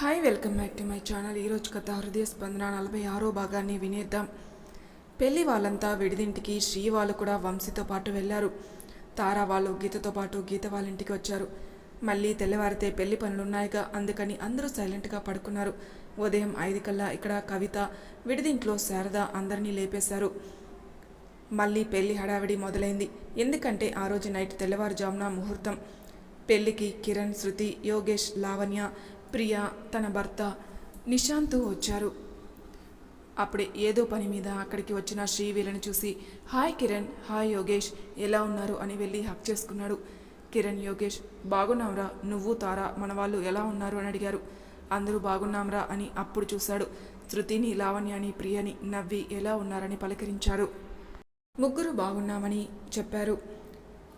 Hi welcome back to my channel ఈరోజు కథ హృదయ స్పందన నలభై ఆరో భాగాన్ని వినేద్దాం. పెళ్ళి వాళ్ళంతా విడిదింటికి శ్రీ వాళ్ళు కూడా వంశీతో పాటు వెళ్ళారు. తారా వాళ్ళు గీతతో పాటు గీత వాళ్ళ ఇంటికి వచ్చారు. మళ్ళీ తెల్లవారితే పెళ్ళి పనులున్నాయిగా అందుకని అందరూ సైలెంట్గా పడుకున్నారు. ఉదయం ఐదు కల్లా ఇక్కడ కవిత విడిదింట్లో శారద అందరినీ లేపేశారు. మళ్ళీ పెళ్ళి హడావిడి మొదలైంది. ఎందుకంటే ఆ రోజు నైట్ తెల్లవారుజామున ముహూర్తం. పెళ్ళికి కిరణ్ శృతి యోగేష్ లావణ్య ప్రియ తన భర్త నిశాంత్ వచ్చారు. అప్పుడే ఏదో పని మీద అక్కడికి వచ్చిన శ్రీ వీళ్ళని చూసి హాయ్ కిరణ్ హాయ్ యోగేష్ ఎలా ఉన్నారు? అని వెళ్ళి హక్ చేసుకున్నాడు. కిరణ్ యోగేష్ బాగున్నాంరా నువ్వు తారా మన వాళ్ళు ఎలా ఉన్నారు? అని అడిగారు. అందరూ బాగున్నాంరా? అని అప్పుడు చూశాడు. శృతిని లావణ్యని ప్రియని నవ్వి ఎలా ఉన్నారని పలకరించారు ముగ్గురు బాగున్నామని చెప్పారు.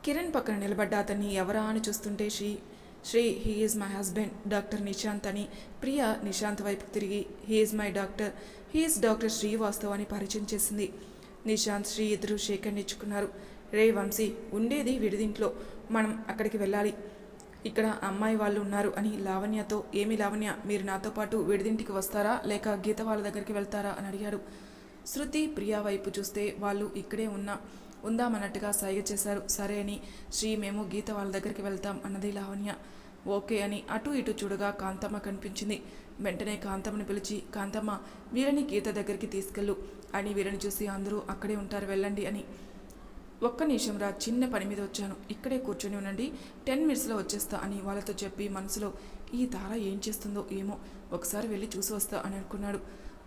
కిరణ్ పక్కన నిలబడ్డ అతన్ని ఎవరా అని చూస్తుంటే Sri Sri he is my husband doctor Nishant అని ప్రియ నిశాంత్ వైపు తిరిగి he is my doctor he is doctor Srivastav అని పరిచయం చేసింది. నిశాంత్ శ్రీ ఇద్దరు షేక్ రే వంశీ ఉండేది విడిదింట్లో మనం అక్కడికి వెళ్ళాలి. ఇక్కడ అమ్మాయి వాళ్ళు ఉన్నారు అని లావణ్యతో ఏమి లావణ్య మీరు నాతో పాటు విడిదింటికి వస్తారా లేక గీత వాళ్ళ దగ్గరికి వెళ్తారా అని అడిగాడు. శృతి ప్రియా వైపు చూస్తే వాళ్ళు ఇక్కడే ఉన్నా ఉందామన్నట్టుగా సైగ చేశారు. సరే అని శ్రీ మేము గీత వాళ్ళ దగ్గరికి వెళ్తాం అన్నది లావణ్య. ఓకే అని అటు ఇటు చూడగా కాంతమ్మ కనిపించింది. వెంటనే కాంతమ్మని పిలిచి కాంతమ్మ వీరని గీత దగ్గరికి తీసుకెళ్ళు అని వీరని చూసి అందరూ అక్కడే ఉంటారు వెళ్ళండి అని. ఒక్క నిమిషం రా చిన్న పని మీద వచ్చాను. ఇక్కడే కూర్చొని ఉండండి. టెన్ మినిట్స్లో వచ్చేస్తా అని వాళ్ళతో చెప్పి మనసులో ఈ తార ఏం చేస్తుందో ఏమో ఒకసారి వెళ్ళి చూసి వస్తా అని అనుకున్నాడు.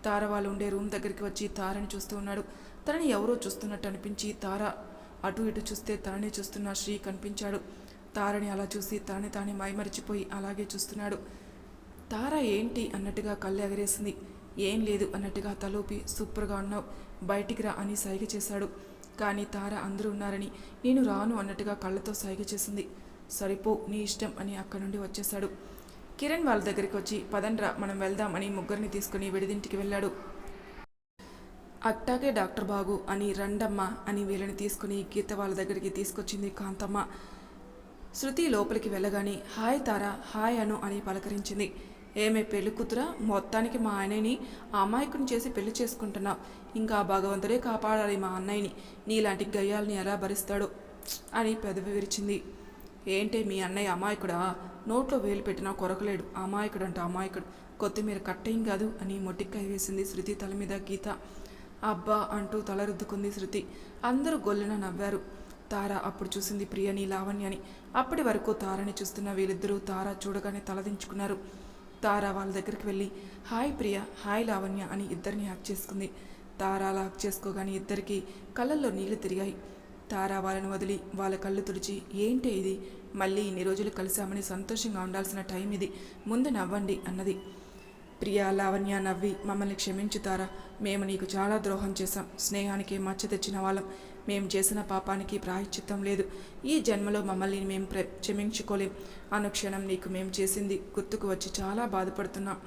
తార వాళ్ళు ఉండే రూమ్ దగ్గరికి వచ్చి తారని చూస్తూ ఉన్నాడు. తనని ఎవరో చూస్తున్నట్టు అనిపించి తార అటు ఇటు చూస్తే తనని చూస్తున్న శ్రీ కనిపించాడు. తారని అలా చూసి తానే తానే మైమరిచిపోయి అలాగే చూస్తున్నాడు. తార ఏంటి? అన్నట్టుగా కళ్ళు ఎగరేసింది. ఏం లేదు అన్నట్టుగా తలోపి సూపర్గా ఉన్నావు. బయటికి రా అని సైగ చేశాడు. కానీ తార అందరూ ఉన్నారని నేను రాను అన్నట్టుగా కళ్ళతో సైగ చేసింది. సరిపో నీ ఇష్టం అని అక్కడి నుండి వచ్చేశాడు. కిరణ్ వాళ్ళ దగ్గరికి వచ్చి పదండ్రా మనం వెళ్దాం అని ముగ్గురిని తీసుకుని విడిదింటికి వెళ్ళాడు. అట్టాగే డాక్టర్ బాగు అని రండమ్మ అని వీళ్ళని తీసుకుని గీత వాళ్ళ దగ్గరికి తీసుకొచ్చింది కాంతమ్మ. శృతి లోపలికి వెళ్ళగానే హాయ్ తారా హాయ్ అను అని పలకరించింది. ఏమే పెళ్ళి కూతురా? మొత్తానికి మా ఆయనని అమాయకుని చేసి పెళ్ళి చేసుకుంటున్నావు ఇంకా భగవంతుడే కాపాడాలి మా అన్నయ్యని. నీలాంటి గయ్యాలని ఎలా భరిస్తాడో అని పెదవి విరిచింది. ఏంటి మీ అన్నయ్య అమాయకుడా? నోట్లో వేలు పెట్టినా కొరకలేడు. అమాయకుడు అంట అమాయకుడు. కొత్తిమీర కట్టేం కాదు అని మొట్టికాయ వేసింది శృతి తల మీద గీత. అబ్బా అంటూ తలరుద్దుకుంది శృతి. అందరూ గొల్లున నవ్వారు. తార అప్పుడు చూసింది ప్రియని లావణ్యని. అప్పటి వరకు తారని చూస్తున్న వీళ్ళిద్దరూ తార చూడగానే తలదించుకున్నారు. తార వాళ్ళ దగ్గరికి వెళ్ళి హాయ్ ప్రియ హాయ్ లావణ్య అని ఇద్దరిని హ్యాక్ చేసుకుంది. తార అలా చేసుకోగానే ఇద్దరికి కళ్ళల్లో నీళ్ళు తిరిగాయి. తారా వాళ్ళని వదిలి వాళ్ళ కళ్ళు తుడిచి ఏంటి ఇది? మళ్ళీ ఇన్ని రోజులు కలిసామని సంతోషంగా ఉండాల్సిన టైం ఇది. ముందు నవ్వండి అన్నది. ప్రియా లావణ్య నవ్వి మమ్మల్ని క్షమించుతారా మేము నీకు చాలా ద్రోహం చేశాం. స్నేహానికి మచ్చ తెచ్చిన వాళ్ళం. మేము చేసిన పాపానికి ప్రాయశ్చిత్తం లేదు. ఈ జన్మలో మమ్మల్ని మేము ప్ర క్షమించుకోలేం. అనుక్షణం నీకు మేము చేసింది గుర్తుకు వచ్చి చాలా బాధపడుతున్నాం.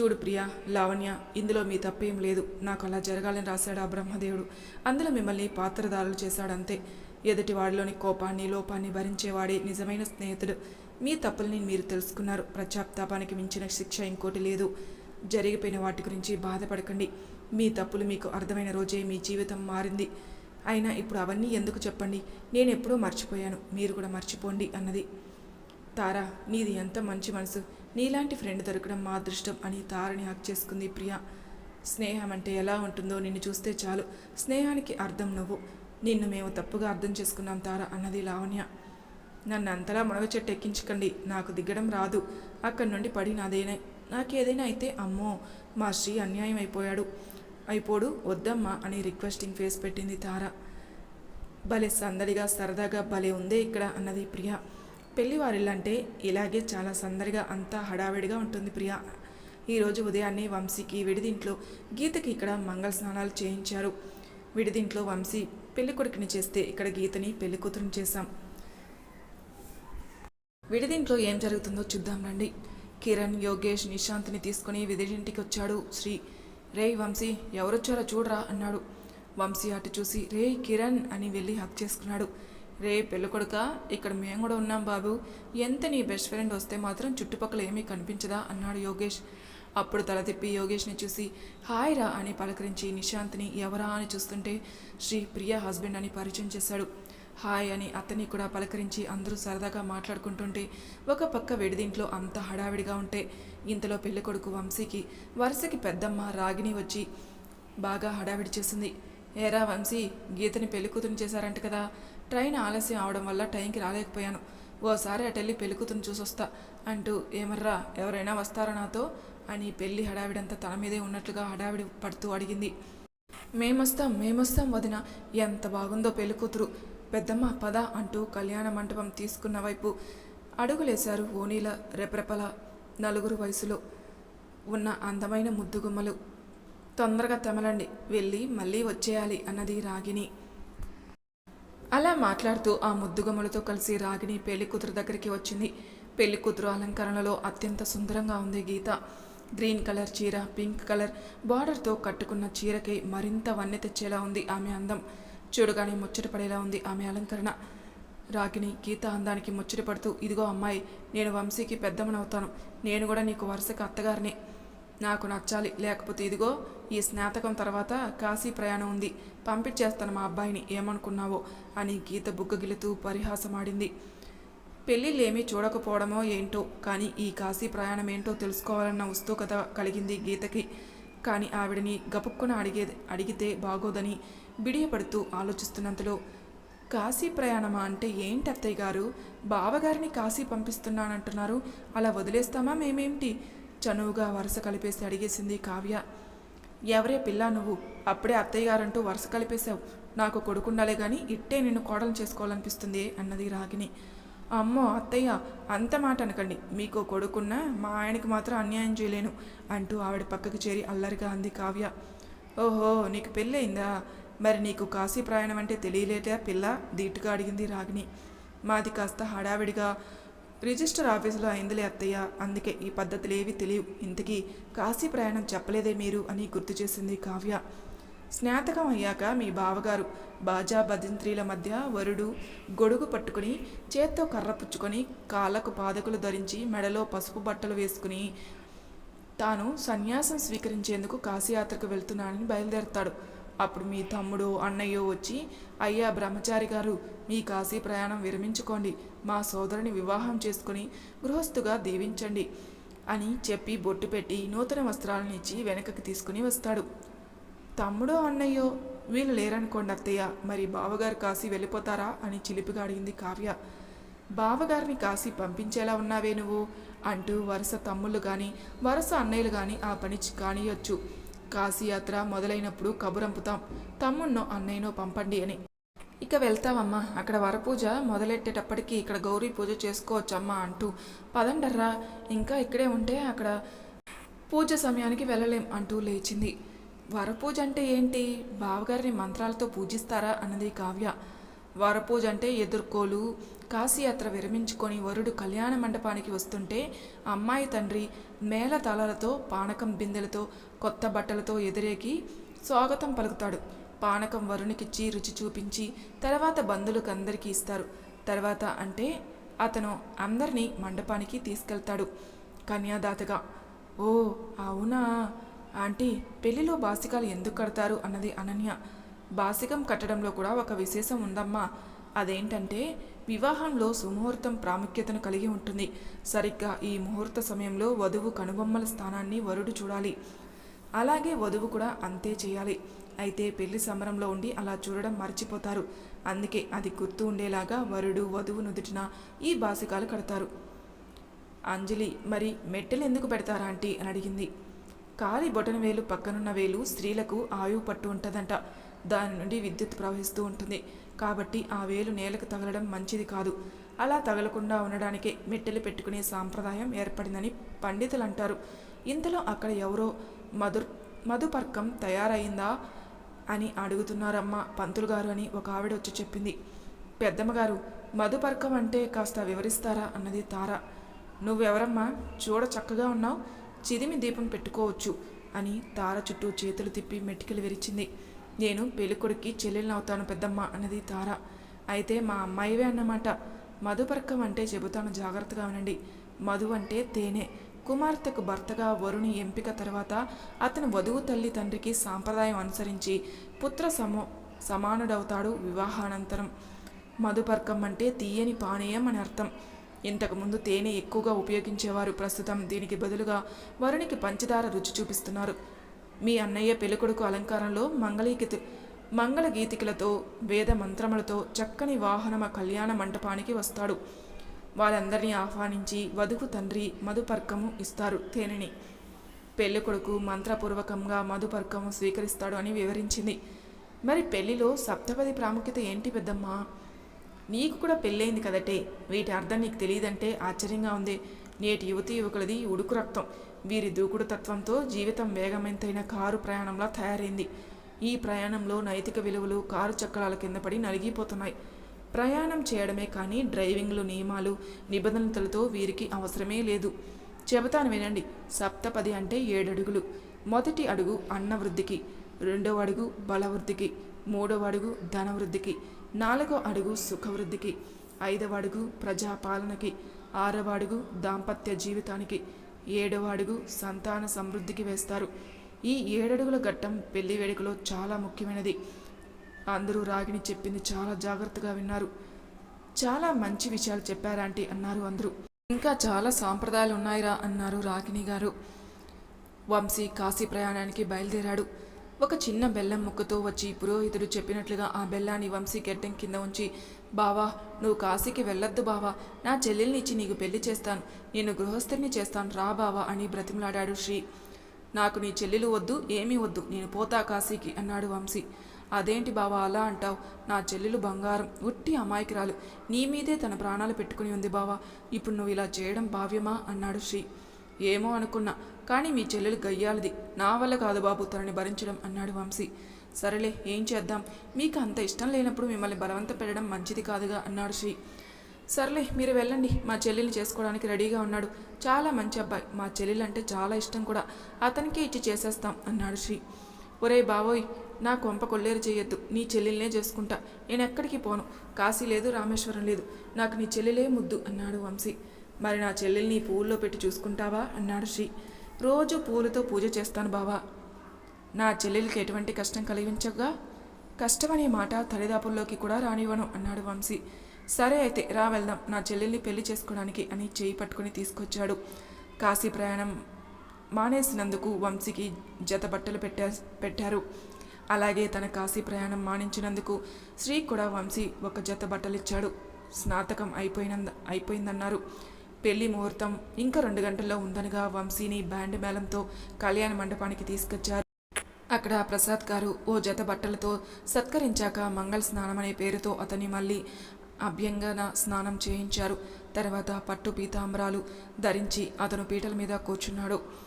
చూడు ప్రియా లావణ్య ఇందులో మీ తప్పేం లేదు. నాకు అలా జరగాలని రాశాడు ఆ బ్రహ్మదేవుడు. అందులో మిమ్మల్ని పాత్రదారులు చేశాడంతే. ఎదుటి వాడిలోని కోపాన్ని లోపాన్ని భరించేవాడే నిజమైన స్నేహితుడు. మీ తప్పుల్ని మీరు తెలుసుకున్నారు. ప్రత్యాప్తాపానికి మించిన శిక్ష ఇంకోటి లేదు. జరిగిపోయిన వాటి గురించి బాధపడకండి. మీ తప్పులు మీకు అర్థమైన రోజే మీ జీవితం మారింది. అయినా ఇప్పుడు అవన్నీ ఎందుకు చెప్పండి? నేను ఎప్పుడూ మర్చిపోయాను. మీరు కూడా మర్చిపోండి అన్నది. తారా నీది ఎంత మంచి మనసు. నీలాంటి ఫ్రెండ్ దొరకడం మా అదృష్టం అని తారని హక్ చేసుకుంది ప్రియా. స్నేహం అంటే ఎలా ఉంటుందో నిన్ను చూస్తే చాలు. స్నేహానికి అర్థం నువ్వు. నిన్ను మేము తప్పుగా అర్థం చేసుకున్నాం తారా అన్నది లావణ్య. నన్ను అంతలా మునగ చెట్టు ఎక్కించకండి. నాకు దిగ్గడం రాదు. అక్కడి నుండి పడి నాదేనే. నాకేదైనా అయితే అమ్మో మా శ్రీ అన్యాయం అయిపోయాడు. అయిపోడు వద్దమ్మా అని రిక్వెస్టింగ్ ఫేస్ పెట్టింది తార. భలే సందడిగా సరదాగా భలే ఉందే ఇక్కడ అన్నది ప్రియ. పెళ్ళివారిల్లంటే ఇలాగే చాలా సందడిగా అంతా హడావిడిగా ఉంటుంది ప్రియ. ఈరోజు ఉదయాన్నే వంశీకి విడిదింట్లో గీతకి ఇక్కడ మంగళ స్నానాలు చేయించారు. విడిదింట్లో వంశీ పెళ్ళి కొడుకుని చేస్తే ఇక్కడ గీతని పెళ్ళి కూతురుని చేశాం. విడిదింట్లో ఏం జరుగుతుందో చూద్దాం రండి. కిరణ్ యోగేష్ నిశాంత్ని తీసుకుని విదిరింటికి వచ్చాడు. శ్రీ రే వంశీ ఎవరొచ్చారో చూడరా అన్నాడు. వంశీ అటు చూసి రే కిరణ్ అని వెళ్ళి హక్ చేసుకున్నాడు. రే పెళ్ళికొడుక ఇక్కడ మేము కూడా ఉన్నాం బాబు. ఎంత నీ బెస్ట్ ఫ్రెండ్ వస్తే మాత్రం చుట్టుపక్కల ఏమీ కనిపించదా అన్నాడు యోగేష్. అప్పుడు తల తిప్పి యోగేష్ని చూసి హాయ్ రా అని పలకరించి నిశాంత్ని ఎవరా అని చూస్తుంటే శ్రీ ప్రియ హస్బెండ్ అని పరిచయం చేశాడు. హాయ్ అని అతన్ని కూడా పలకరించి అందరూ సరదాగా మాట్లాడుకుంటుంటే ఒక పక్క వెడిదింట్లో అంత హడావిడిగా ఉంటే ఇంతలో పెళ్ళికొడుకు వంశీకి వరుసకి పెద్దమ్మ రాగిని వచ్చి బాగా హడావిడి చేసింది. ఏరా వంశీ గీతని పెళ్ళికూతురు చేశారంట కదా. ట్రైన్ ఆలస్యం అవడం వల్ల టైంకి రాలేకపోయాను. ఓసారి అటెళ్ళి పెళ్ళికూతురు చూసొస్తా అంటూ ఏమర్రా ఎవరైనా వస్తారా నాతో? అని పెళ్ళి హడావిడంతా తన మీదే ఉన్నట్లుగా హడావిడి పడుతూ అడిగింది. మేమొస్తాం మేమొస్తాం వదిన. ఎంత బాగుందో పెళ్ళికూతురు పెద్దమ్మ పద అంటూ కళ్యాణ మంటపం తీసుకున్న వైపు అడుగులేశారు ఓనీల రెపరెపల నలుగురు వయసులో ఉన్న అందమైన ముద్దుగుమ్మలు. తొందరగా తెమలండి వెళ్ళి మళ్ళీ వచ్చేయాలి అన్నది రాగిని అలా మాట్లాడుతూ ఆ ముద్దుగుమ్మలతో కలిసి రాగిని పెళ్ళి కూతురు దగ్గరికి వచ్చింది. పెళ్ళి కూతురు అలంకరణలో అత్యంత సుందరంగా ఉంది గీత. గ్రీన్ కలర్ చీర పింక్ కలర్ బార్డర్తో కట్టుకున్న చీరకి మరింత వన్నె తెచ్చేలా ఉంది ఆమె అందం. చూడగానే ముచ్చట పడేలా ఉంది ఆమె అలంకరణ. రాగిని గీత అందానికి ముచ్చట పడుతూ ఇదిగో అమ్మాయి నేను వంశీకి పెద్దమ్మనవుతాను. నేను కూడా నీకు వరుసకు అత్తగారిని. నాకు నచ్చాలి. లేకపోతే ఇదిగో ఈ స్నాతకం తర్వాత కాశీ ప్రయాణం ఉంది. పంపించేస్తాను మా అబ్బాయిని. ఏమనుకున్నావో? అని గీత బుగ్గగిలుతూ పరిహాసమాడింది. పెళ్ళిళ్ళేమీ చూడకపోవడమో ఏంటో? కానీ ఈ కాశీ ప్రయాణం ఏంటో తెలుసుకోవాలన్న ఉత్సుకత కలిగింది గీతకి. కానీ ఆవిడని గపుక్కున అడిగే అడిగితే బాగోదని బిడియపడుతూ ఆలోచిస్తున్నంతలో కాశీ ప్రయాణమా అంటే ఏంటి అత్తయ్య గారు? బావగారిని కాశీ పంపిస్తున్నానంటున్నారు. అలా వదిలేస్తామా మేమేంటి? చనువుగా వరుస కలిపేసి అడిగేసింది కావ్య. ఎవరే పిల్ల నువ్వు? అప్పుడే అత్తయ్య గారంటూ వరుస కలిపేశావు. నాకు కొడుకుండాలే కానీ ఇట్టే నిన్ను కోడలు చేసుకోవాలనిపిస్తుంది అన్నది రాగిని అమ్మో అత్తయ్య అంత మాట అనకండి. మీకు కొడుకున్నా మా ఆయనకి మాత్రం అన్యాయం చేయలేను అంటూ ఆవిడ పక్కకి చేరి అల్లరిగా అంది కావ్య. ఓహో నీకు పెళ్ళయిందా? మరి నీకు కాశీ ప్రయాణం అంటే తెలియలేదా పిల్ల? దీటుగా అడిగింది రాగిని మాది కాస్త హడావిడిగా. రిజిస్టర్ ఆఫీసులో అయిందిలే అత్తయ్య. అందుకే ఈ పద్ధతులు ఏవి తెలియవు. ఇంతకీ కాశీ ప్రయాణం చెప్పలేదే మీరు అని గుర్తు చేసింది కావ్య. స్నాతకం అయ్యాక మీ బావగారు బాజా భజంత్రీల మధ్య వరుడు గొడుగు పట్టుకుని చేత్తో కర్ర పుచ్చుకొని కాళ్ళకు పాదకులు ధరించి మెడలో పసుపు బట్టలు వేసుకుని తాను సన్యాసం స్వీకరించేందుకు కాశీయాత్రకు వెళ్తున్నానని బయలుదేరతాడు. అప్పుడు మీ తమ్ముడు అన్నయ్యో వచ్చి అయ్యా బ్రహ్మచారి గారు మీ కాశీ ప్రయాణం విరమించుకోండి మా సోదరుని వివాహం చేసుకుని గృహస్థుగా దీవించండి అని చెప్పి బొట్టు పెట్టి నూతన వస్త్రాలను ఇచ్చి వెనకకి తీసుకుని వస్తాడు. తమ్ముడో అన్నయ్యో వీళ్ళు లేరనుకోండి అత్తయ్య మరి బావగారు కాశీ వెళ్ళిపోతారా? అని చిలిపిగా అడిగింది కావ్య. బావగారిని కాశీ పంపించేలా ఉన్నావే నువ్వు? అంటూ వరుస తమ్ముళ్ళు కానీ వరుస అన్నయ్యలు కానీ ఆ పని కానియొచ్చు. కాశీయాత్ర మొదలైనప్పుడు కబురంపుతాం. తమ్ముణ్ణో అన్నయ్యనో పంపండి అని. ఇక వెళ్తామమ్మా అక్కడ వరపూజ మొదలెట్టేటప్పటికి ఇక్కడ గౌరీ పూజ చేసుకోవచ్చమ్మా అంటూ. పదండర్రా ఇంకా ఇక్కడే ఉంటే అక్కడ పూజ సమయానికి వెళ్ళలేం అంటూ లేచింది. వరపూజ అంటే ఏంటి? బావగారిని మంత్రాలతో పూజిస్తారా అన్నది కావ్య. వరపూజ అంటే ఎదుర్కోలు. కాశీయాత్ర విరమించుకొని వరుడు కళ్యాణ మండపానికి వస్తుంటే అమ్మాయి తండ్రి మేళతాళాలతో పానకం బిందెలతో కొత్త బట్టలతో ఎదురేకి స్వాగతం పలుకుతాడు. పానకం వరుణికిచ్చి రుచి చూపించి తర్వాత బంధువులకు అందరికీ ఇస్తారు. తర్వాత అంటే అతను అందరినీ మండపానికి తీసుకెళ్తాడు. కన్యాదాతగా ఓ అవునా? ఆంటీ పెళ్ళిలో బాసికాలు ఎందుకు కడతారు? అన్నది అనన్య. బాసికం కట్టడంలో కూడా ఒక విశేషం ఉందమ్మా. అదేంటంటే వివాహంలో సుముహూర్తం ప్రాముఖ్యతను కలిగి ఉంటుంది. సరిగ్గా ఈ ముహూర్త సమయంలో వధువు కనుబొమ్మల స్థానాన్ని వరుడు చూడాలి. అలాగే వధువు కూడా అంతే చేయాలి. అయితే పెళ్ళి సమరంలో ఉండి అలా చూడడం మర్చిపోతారు. అందుకే అది గుర్తు ఉండేలాగా వరుడు వధువు నుదుటిన ఈ బాసికాలు కడతారు. అంజలి మరి మెట్టెలు ఎందుకు పెడతారా ఆంటీ? అని అడిగింది. కాలి బొటన వేలు పక్కనున్న వేలు స్త్రీలకు ఆయువు పట్టు ఉంటుందంట. దాని నుండి విద్యుత్ ప్రవహిస్తూ ఉంటుంది. కాబట్టి ఆ వేలు నేలకు తగలడం మంచిది కాదు. అలా తగలకుండా ఉండడానికే మెట్టెలు పెట్టుకునే సాంప్రదాయం ఏర్పడిందని పండితులు అంటారు. ఇంతలో అక్కడ ఎవరో మధుర్ మధుపర్కం తయారైందా అని అడుగుతున్నారమ్మా పంతులు గారు అని ఒక ఆవిడ వచ్చి చెప్పింది. పెద్దమ్మగారు మధుపర్కం అంటే కాస్త వివరిస్తారా అన్నది తార. నువ్వెవరమ్మా? చూడ చక్కగా ఉన్నావు. చిదిమి దీపం పెట్టుకోవచ్చు అని తార చుట్టూ చేతులు తిప్పి మెటికలు విరిచింది. నేను పెళ్ళికొడుక్కి చెల్లెల్ని అవుతాను పెద్దమ్మ అన్నది తార. అయితే మా అమ్మాయివే అన్నమాట. మధుపర్కం అంటే చెబుతాను జాగ్రత్తగా వినండి. మధు అంటే తేనె. కుమార్తెకు భర్తగా వరుని ఎంపిక తర్వాత అతని వధువు తల్లి తండ్రికి సాంప్రదాయం అనుసరించి పుత్ర సమో సమానుడవుతాడు వివాహానంతరం. మధుపర్కం అంటే తీయని పానీయం అని అర్థం. ఇంతకుముందు తేనె ఎక్కువగా ఉపయోగించేవారు ప్రస్తుతం దీనికి బదులుగా వరుణికి పంచదార రుచి చూపిస్తున్నారు. మీ అన్నయ్య పెళ్ళికొడుకు అలంకారంలో మంగళీకి మంగళగీతికలతో వేద మంత్రములతో చక్కని వాహనమ కళ్యాణ మంటపానికి వస్తాడు. వాళ్ళందరినీ ఆహ్వానించి వధువు తండ్రి మధుపర్కము ఇస్తారు తేనెని. పెళ్ళికొడుకు మంత్రపూర్వకంగా మధుపర్కము స్వీకరిస్తాడు అని వివరించింది. మరి పెళ్ళిలో సప్తపది ప్రాముఖ్యత ఏంటి పెద్దమ్మా? నీకు కూడా పెళ్ళైంది కదటే. వీటి అర్థం నీకు తెలియదంటే ఆశ్చర్యంగా ఉంది. నేటి యువతి యువకులది ఉడుకు రక్తం. వీరి దూకుడు తత్వంతో జీవితం వేగమెంతైన కారు ప్రయాణంలా తయారైంది. ఈ ప్రయాణంలో నైతిక విలువలు కారు చక్రాల కింద పడి నలిగిపోతున్నాయి. ప్రయాణం చేయడమే కానీ డ్రైవింగ్లు నియమాలు నిబంధనలతో వీరికి అవసరమే లేదు. చెబుతాను వినండి. సప్తపది అంటే ఏడడుగులు. మొదటి అడుగు అన్న వృద్ధికి రెండవ అడుగు బలవృద్ధికి మూడవ అడుగు ధనవృద్ధికి నాలుగో అడుగు సుఖవృద్ధికి ఐదవ అడుగు ప్రజాపాలనకి ఆరవ అడుగు దాంపత్య జీవితానికి ఏడవ అడుగు సంతాన సమృద్ధికి వేస్తారు. ఈ ఏడడుగుల ఘట్టం పెళ్ళి వేడుకలో చాలా ముఖ్యమైనది. అందరూ రాగిని చెప్పింది చాలా జాగ్రత్తగా విన్నారు. చాలా మంచి విషయాలు చెప్పారాంటీ అన్నారు అందరూ. ఇంకా చాలా సాంప్రదాయాలు ఉన్నాయిరా అన్నారు రాగిణి గారు. వంశీ కాశీ ప్రయాణానికి బయలుదేరాడు. ఒక చిన్న బెల్లం ముక్కతో వచ్చి పురోహితుడు చెప్పినట్లుగా ఆ బెల్లాన్ని వంశీ గెడ్డం కింద ఉంచి బావా నువ్వు కాశీకి వెళ్ళొద్దు బావా. నా చెల్లెల్ని ఇచ్చి నీకు పెళ్ళి చేస్తాను. నేను గృహస్థుని చేస్తాను. రా బావా అని బ్రతిమలాడాడు శ్రీ. నాకు నీ చెల్లెలు వద్దు ఏమీ వద్దు. నేను పోతా కాశీకి అన్నాడు వంశీ. అదేంటి బావా అలా అంటావు? నా చెల్లెలు బంగారం. ఉట్టి అమాయకురాలు. నీ మీదే తన ప్రాణాలు పెట్టుకుని ఉంది బావా. ఇప్పుడు నువ్వు ఇలా చేయడం భావ్యమా? అన్నాడు శ్రీ. ఏమో అనుకున్నా. కానీ మీ చెల్లెలు గయ్యాలది నా వల్ల కాదు బాబు తనని భరించడం అన్నాడు వంశీ. సరేలే ఏం చేద్దాం? మీకు అంత ఇష్టం లేనప్పుడు మిమ్మల్ని బలవంత పెట్టడం మంచిది కాదుగా అన్నాడు శ్రీ. సర్లే మీరు వెళ్ళండి. మా చెల్లెల్ని చేసుకోవడానికి రెడీగా ఉన్నాడు. చాలా మంచి అబ్బాయి. మా చెల్లెలు అంటే చాలా ఇష్టం కూడా. అతనికే ఇచ్చి చేసేస్తాం అన్నాడు శ్రీ. ఒరే బావోయ్ నా కొంప కొల్లేరు చేయొద్దు. నీ చెల్లెల్నే చేసుకుంటా. నేను ఎక్కడికి పోను. కాశీ లేదు రామేశ్వరం లేదు. నాకు నీ చెల్లెలే ముద్దు అన్నాడు వంశీ. మరి నా చెల్లెల్ని పూల్లో పెట్టి చూసుకుంటావా? అన్నాడు శ్రీ. రోజు పూలతో పూజ చేస్తాను బావా. నా చెల్లెలకి ఎటువంటి కష్టం కలిగించగా? కష్టమనే మాట తల్లిదాపుల్లోకి కూడా రానివ్వను అన్నాడు వంశీ. సరే అయితే రా వెళ్దాం. నా చెల్లెల్ని పెళ్ళి చేసుకోవడానికి అని చేయి పట్టుకుని తీసుకొచ్చాడు. కాశీ ప్రయాణం మానేసినందుకు వంశీకి జత బట్టలు పెట్టా పెట్టారు. అలాగే తన కాశీ ప్రయాణం మానించినందుకు శ్రీ కూడా వంశీ ఒక జత బట్టలు ఇచ్చాడు స్నాతకం అయిపోయినంద అయిపోయిందన్నారు. పెళ్ళి ముహూర్తం ఇంకా రెండు గంటల్లో ఉందనగా వంశీని బ్యాండ్ మేళంతో కళ్యాణ మండపానికి తీసుకొచ్చారు. అక్కడ ప్రసాద్ గారు ఓ జత బట్టలతో సత్కరించాక మంగళ స్నానం అనే పేరుతో అతన్ని మళ్ళీ అభ్యంగన స్నానం చేయించారు. తర్వాత పట్టు పీతాంబరాలు ధరించి అతను పీటల మీద కూర్చున్నాడు.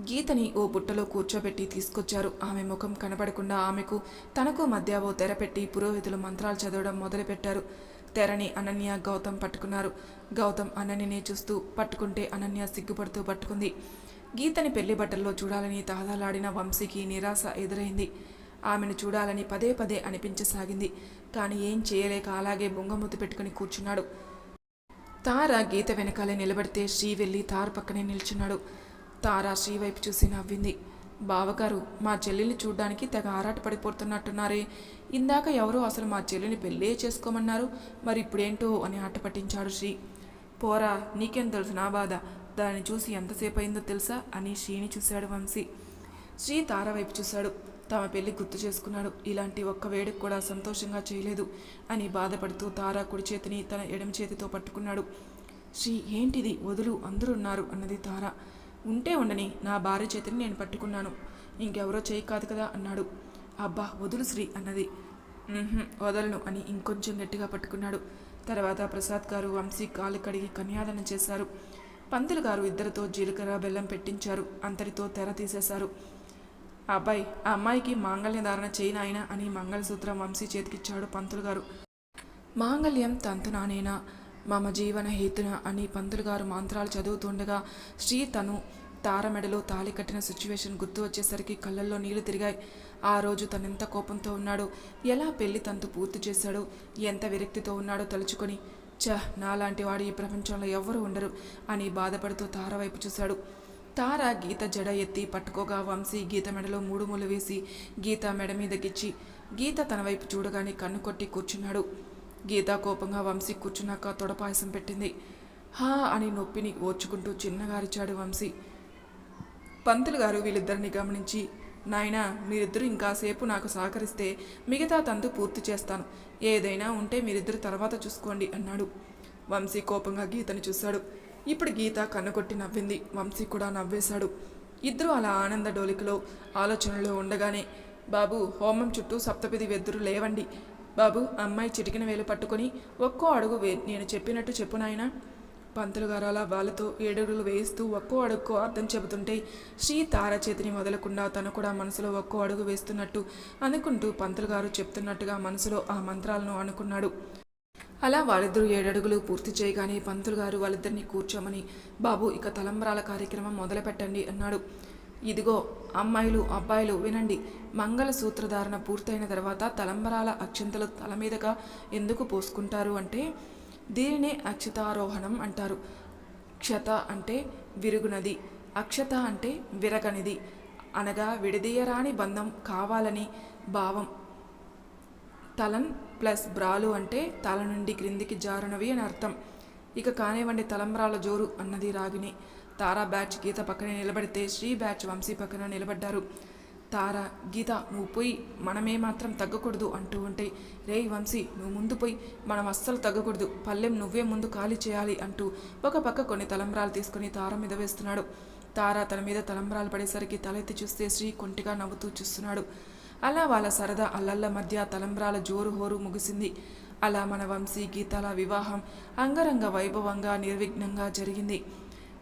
గీతని ఓ బుట్టలో కూర్చోబెట్టి తీసుకొచ్చారు. ఆమె ముఖం కనబడకుండా ఆమెకు తనకు మధ్య ఓ తెర పెట్టి పురోహితులు మంత్రాలు చదవడం మొదలుపెట్టారు. తెరని అనన్య గౌతమ్ పట్టుకున్నారు. గౌతమ్ అనన్యనే చూస్తూ పట్టుకుంటే అనన్య సిగ్గుపడుతూ పట్టుకుంది. గీతని పెళ్ళి బట్టల్లో చూడాలని తహదలాడిన వంశీకి నిరాశ ఎదురైంది. ఆమెను చూడాలని పదే పదే అనిపించసాగింది. కానీ ఏం చేయలేక అలాగే బొంగమూతి పెట్టుకుని కూర్చున్నాడు. తార గీత వెనకాలే నిలబడితే శ్రీ వెళ్ళి తార పక్కనే నిల్చున్నాడు. తార శ్రీ వైపు చూసి నవ్వింది. బావగారు మా చెల్లెల్ని చూడ్డానికి తెగ ఆరాట పడిపోతున్నట్టున్నారే. ఇందాక ఎవరో అసలు మా చెల్లిని పెళ్ళే చేసుకోమన్నారు. మరి ఇప్పుడేంటో అని ఆట పట్టించాడు శ్రీ. పోరా నీకేం తెలుసు నా బాధ? దాన్ని చూసి ఎంతసేపు అయిందో తెలుసా? అని శ్రీని చూశాడు వంశీ. శ్రీ తార వైపు చూశాడు. తమ పెళ్ళి గుర్తు చేసుకున్నాడు. ఇలాంటి ఒక్క వేడుకు కూడా సంతోషంగా చేయలేదు అని బాధపడుతూ తార కుడి చేతిని తన ఎడమ చేతితో పట్టుకున్నాడు. శ్రీ ఏంటిది? వదులు అందరూ ఉన్నారు అన్నది తార. ఉంటే ఉండని నా భార్య చేతిని నేను పట్టుకున్నాను. ఇంకెవరో చేయి కాదు కదా అన్నాడు. అబ్బా వదులు శ్రీ అన్నది. వదలను అని ఇంకొంచెం గట్టిగా పట్టుకున్నాడు. తర్వాత ప్రసాద్ గారు వంశీ కాలు కడిగి కన్యాదానం చేశారు. పంతులు గారు ఇద్దరితో జీలకర్ర బెల్లం పెట్టించారు. అంతటితో తెర తీసేశారు. అబ్బాయి ఆ అమ్మాయికి మాంగళ్య ధారణ చేయినాయన అని మంగళసూత్రం వంశీ చేతికిచ్చాడు పంతులు గారు. మాంగళ్యం తంతునానేనా? మమ జీవన హేతున అని పంతులు గారు మంత్రాలు చదువుతుండగా శ్రీ తను తారమెడలో తాళి కట్టిన సిచ్యువేషన్ గుర్తు వచ్చేసరికి కళ్ళల్లో నీళ్ళు తిరిగాయి. ఆ రోజు తనెంత కోపంతో ఉన్నాడో. ఎలా పెళ్ళి తంతు పూర్తి చేశాడో? ఎంత విరక్తితో ఉన్నాడో తలుచుకొని చ నాలాంటి వాడు ఈ ప్రపంచంలో ఎవ్వరూ ఉండరు అని బాధపడుతూ తార వైపు చూశాడు. తార గీత జడ ఎత్తి పట్టుకోగా వంశీ గీత మెడలో మూడు ముళ్ళు వేసి గీత మెడ మీదకిచ్చి గీత తన వైపు చూడగానే కన్ను కొట్టి కూర్చున్నాడు. గీత కోపంగా వంశీ కూర్చున్నాక తొడపాయసం పెట్టింది. హా అని నొప్పిని ఓర్చుకుంటూ చిన్నగారిచాడు వంశీ. పంతులు గారు వీళ్ళిద్దరిని గమనించి నాయనా మీరిద్దరూ ఇంకాసేపు నాకు సహకరిస్తే మిగతా తంతు పూర్తి చేస్తాను. ఏదైనా ఉంటే మీరిద్దరు తర్వాత చూసుకోండి అన్నాడు. వంశీ కోపంగా గీతని చూశాడు. ఇప్పుడు గీత కన్నుకొట్టి నవ్వింది. వంశీ కూడా నవ్వేశాడు. ఇద్దరూ అలా ఆనంద డోలికలో ఆలోచనలో ఉండగానే బాబు హోమం చుట్టూ సప్తపది వెద్దురు లేవండి. బాబు అమ్మాయి చిటికిన వేలు పట్టుకొని ఒక్కో అడుగు వే నేను చెప్పినట్టు చెప్పు నాయన. పంతులు గారు అలా వాళ్ళతో ఏడుగులు వేస్తూ ఒక్కో అడుగుకో అర్థం చెబుతుంటే శ్రీ తార చేతిని వదలకుండా తను కూడా మనసులో ఒక్కో అడుగు వేస్తున్నట్టు అనుకుంటూ పంతులు గారు చెప్తున్నట్టుగా మనసులో ఆ మంత్రాలను అనుకున్నాడు. అలా వాళ్ళిద్దరూ ఏడడుగులు పూర్తి చేయగానే పంతులు గారు వాళ్ళిద్దరిని కూర్చోమని బాబు ఇక తలంబరాల కార్యక్రమం మొదలుపెట్టండి అన్నాడు. ఇదిగో అమ్మాయిలు అబ్బాయిలు వినండి. మంగళ సూత్రధారణ పూర్తయిన తర్వాత తలంబరాల అక్షంతలు తల మీదగా ఎందుకు పోసుకుంటారు అంటే దీనినే అక్షతారోహణం అంటారు. క్షత అంటే విరుగునది అక్షత అంటే విరగనిది అనగా విడదీయరాని బంధం కావాలని భావం. తలన్ ప్లస్ బ్రాలు అంటే తల నుండి క్రిందికి జారునవి అని అర్థం. ఇక కానివ్వండి తలంబ్రాల జోరు అన్నది రాగిని. తారా బ్యాచ్ గీత పక్కనే నిలబడితే శ్రీ బ్యాచ్ వంశీ పక్కన నిలబడ్డారు. తార గీత నువ్వు పోయి మనమే మాత్రం తగ్గకూడదు అంటూ ఉంటే రేయ్ వంశీ నువ్వు ముందు పోయి మనం అస్సలు తగ్గకూడదు. పల్లెం నువ్వే ముందు ఖాళీ చేయాలి అంటూ ఒక పక్క కొన్ని తలంబ్రాలు తీసుకుని తార మీద వేస్తున్నాడు. తార తన మీద తలంబ్రాలు పడేసరికి తలెత్తి చూస్తే శ్రీ కొంటిగా నవ్వుతూ చూస్తున్నాడు. అలా వాళ్ళ సరదా అల్లల్ల మధ్య తలంబ్రాల జోరు హోరు ముగిసింది. అలా మన వంశీ గీతాల వివాహం అంగరంగ వైభవంగా నిర్విఘ్నంగా జరిగింది.